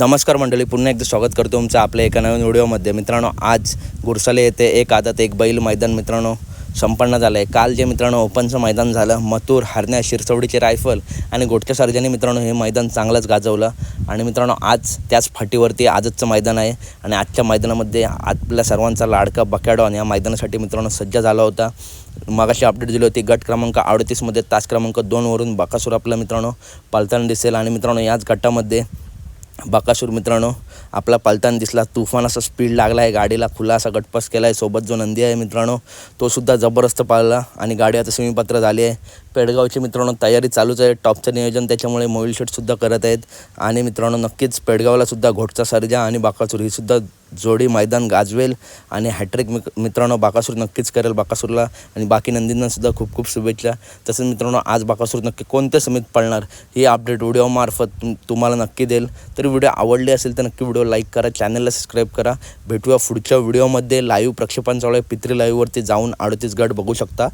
नमस्कार मंडळी पुन्हा एकदा स्वागत करतो तुमचं आपल्या एका नवीन व्हिडिओमध्ये. मित्रांनो आज गुरसाले येथे एक आदत एक बैल मैदान मित्रांनो संपन्न झालं आहे काल जे मित्रांनो ओपनचं मैदान झालं मथुर हरण्या शिरसवडीचे रायफल आणि गोटक्या सर्जाने मित्रांनो हे मैदान चांगलंच गाजवलं. आणि मित्रांनो आज त्याच फाटीवरती आजचं मैदान आहे. आणि आजच्या मैदानामध्ये आपल्या सर्वांचा लाडका बकॅडॉन या मैदानासाठी मित्रांनो सज्ज झाला होता. मागाशी अपडेट दिली होती गट क्रमांक अडतीसमध्ये तास क्रमांक दोनवरून बकासूर आपला मित्रांनो पालताना दिसेल. आणि मित्रांनो याच गटामध्ये बाकासूर मित्रांनो आपला पलतान दिसला तुफान असा स्पीड लागला आहे गाडीला खुला असा गटपास केला आहे सोबत जो नंदी आहे मित्रांनो तोसुद्धा जबरदस्त पाळला आणि गाडी आता सेमीपात्र झाली आहे. पेडगावची मित्रांनो तयारी चालूच आहे टॉपचं नियोजन त्याच्यामुळे मोबाईल शेटसुद्धा करत आहेत. आणि मित्रांनो नक्कीच पेडगावलासुद्धा घोटचा सर्जा आणि बाकासूर ही सुद्धा जोडी मैदान गाजवेल आणि हॅट्रिक मिक मित्रांनो बाकासूर नक्कीच करेल बाकासूरला. आणि बाकी नंदींनासुद्धा खूप खूप शुभेच्छा. तसंच मित्रांनो आज बाकासूर नक्की कोणत्या समित पळणार ही अपडेट व्हिडिओमार्फत तुम तुम्हाला नक्की देईल. तर व्हिडिओ आवडले असेल तर नक्की व्हिडिओ लाईक करा चॅनलला सबस्क्राईब करा. भेटूया पुढच्या व्हिडिओमध्ये लाईव्ह प्रक्षेपण चालू आहे. पित्री लाईव्हवरती जाऊन अडतीस गट बघू शकता.